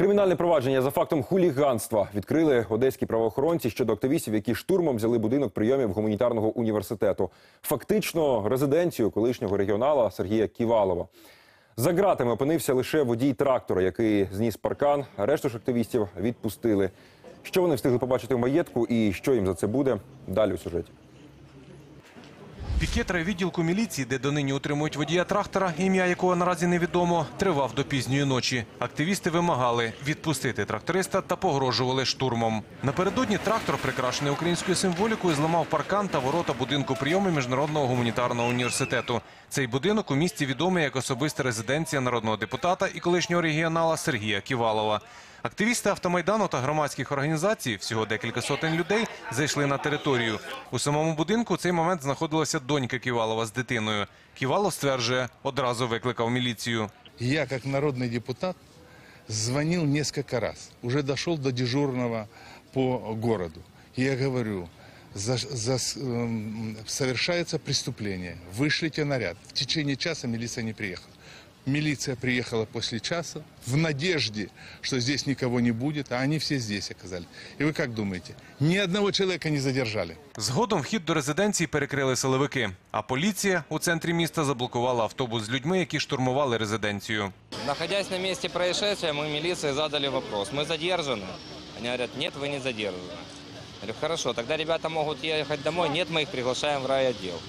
Кримінальне провадження за фактом хуліганства відкрили одеські правоохоронці щодо активістів, які штурмом взяли будинок прийомів гуманітарного університету. Фактично резиденцію колишнього регіонала Сергія Ківалова. За ґратами опинився лише водій трактора, який зніс паркан. Решту ж активістів відпустили. Що вони встигли побачити в маєтку і що їм за це буде? Далі у сюжеті. Пікет відділку міліції, де донині утримують водія трактора, ім'я якого наразі невідомо, тривав до пізньої ночі. Активісти вимагали відпустити тракториста та погрожували штурмом. Напередодні трактор, прикрашений українською символікою, зламав паркан та ворота будинку прийому міжнародного гуманітарного університету. Цей будинок у місті відомий як особиста резиденція народного депутата і колишнього регіонала Сергія Ківалова. Активісти автомайдану та громадських організацій, всього декілька сотень людей, зайшли на територію. У самому будинку в цей момент знаходилася донька Ківалова з дитиною. Ківалов стверджує, одразу викликав міліцію. Я, как народный депутат, звонил несколько раз. Уже дошел до дежурного по городу. И я говорю, за- за- эм, совершается преступление. Вышлите наряд. В течение часа милиция не приехала. Милиция приехала после часа в надежде, что здесь никого не будет, а они все здесь оказались. И вы как думаете, ни одного человека не задержали? Згодом вхід до резиденції перекрили силовики, а поліція у центрі міста заблокувала автобус з людьми, які штурмували резиденцію. Находясь на месте происшествия, мы милиции задали вопрос. Мы задержаны? Они говорят, нет, вы не задержаны. Говорю, хорошо, тогда ребята могут ехать домой. Нет, мы их приглашаем в райотдел.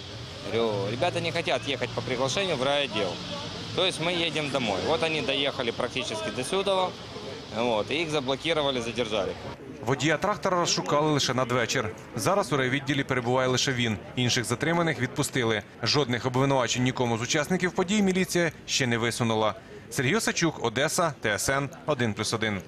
Говорю, ребята не хотят ехать по приглашению в райотдел. То есть мы едем домой. Вот они доехали практически до сюда, вот, и их заблокировали, задержали. Водія трактора розшукали лише надвечір. Зараз у райвідділі перебуває лише він. Інших затриманих відпустили. Жодних обвинувачень нікому з учасників подій міліція ще не висунула. Сергій Осачук, Одеса, ТСН 1+,1.